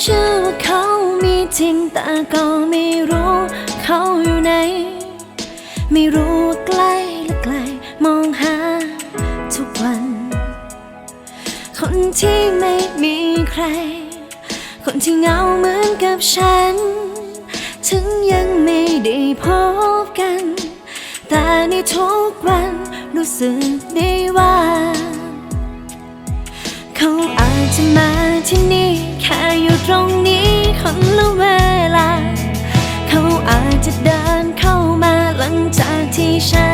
เชื่อว่าเขามีจริงแต่ก็ไม่รู้เขาอยู่ไหน ไม่รู้ว่าใกล้และไกลมองหาทุกวัน คนที่ไม่มีใคร คนที่เหงาเหมือนกับฉัน ถึงยังไม่ได้พบกัน แต่ในทุกวันรู้สึกได้ว่า คนละเวลา เขาอาจจะเดินเข้ามาหลังจากที่ฉันหัน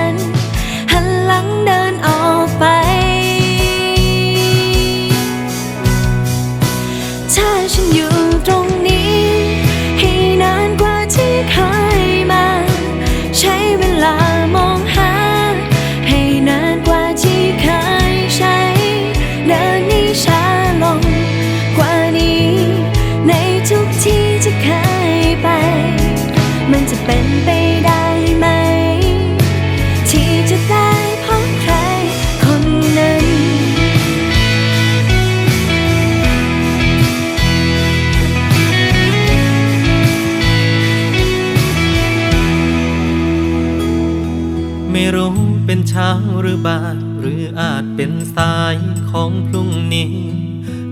เป็นเช้าหรือบ่ายหรืออาจเป็นสายของพรุ่งนี้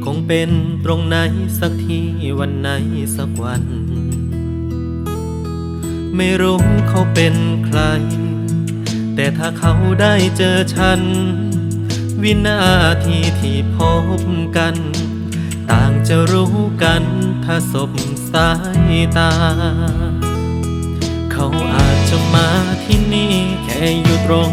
คงเป็นตรงไหนสักที่วันไหนสักวัน ไม่รู้เขาเป็นใคร แต่ถ้าเขาได้เจอฉัน วินาทีที่พบกัน ต่างจะรู้กันถ้าสบสายตา เขาอาจจะมาที่นี่แค่อยู่ตรง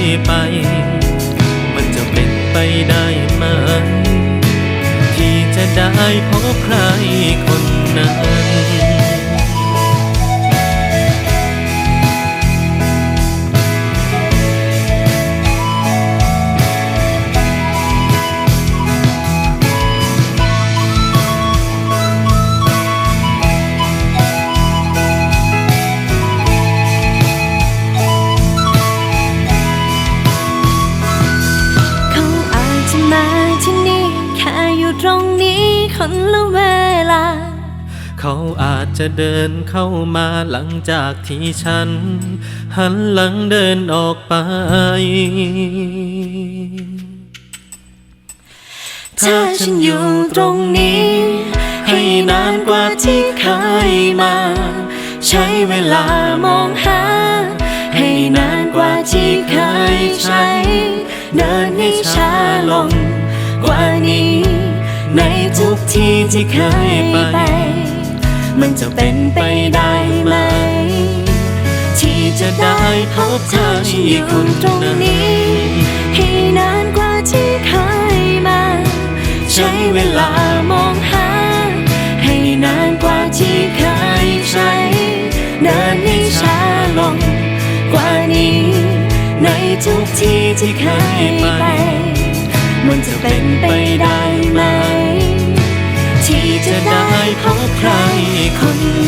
ยไป มันจะเป็นไปได้ไหม ที่จะได้พบใครคนนั้น ตรงนี้คนละเวลา เขาอาจจะเดินเข้ามาหลังจากที่ฉัน หันหลังเดินออกไป ถ้าฉันอยู่ตรงนี้ ให้นานกว่าที่เคยมา ใช้เวลามองหา ให้นานกว่าที่เคยใช้ เดินให้ช้าลงกว่านี้ ในทุกที่ที่เคยไป มันจะเป็นไปได้ไหม ที่จะได้พบเธอที่อยู่ตรงนี้ ให้นานกว่าที่เคยมา ใช้เวลามองหา ให้นานกว่าที่เคยใช้เดินให้ช้าลงกว่านี้ ในทุกที่ที่เคยไป คน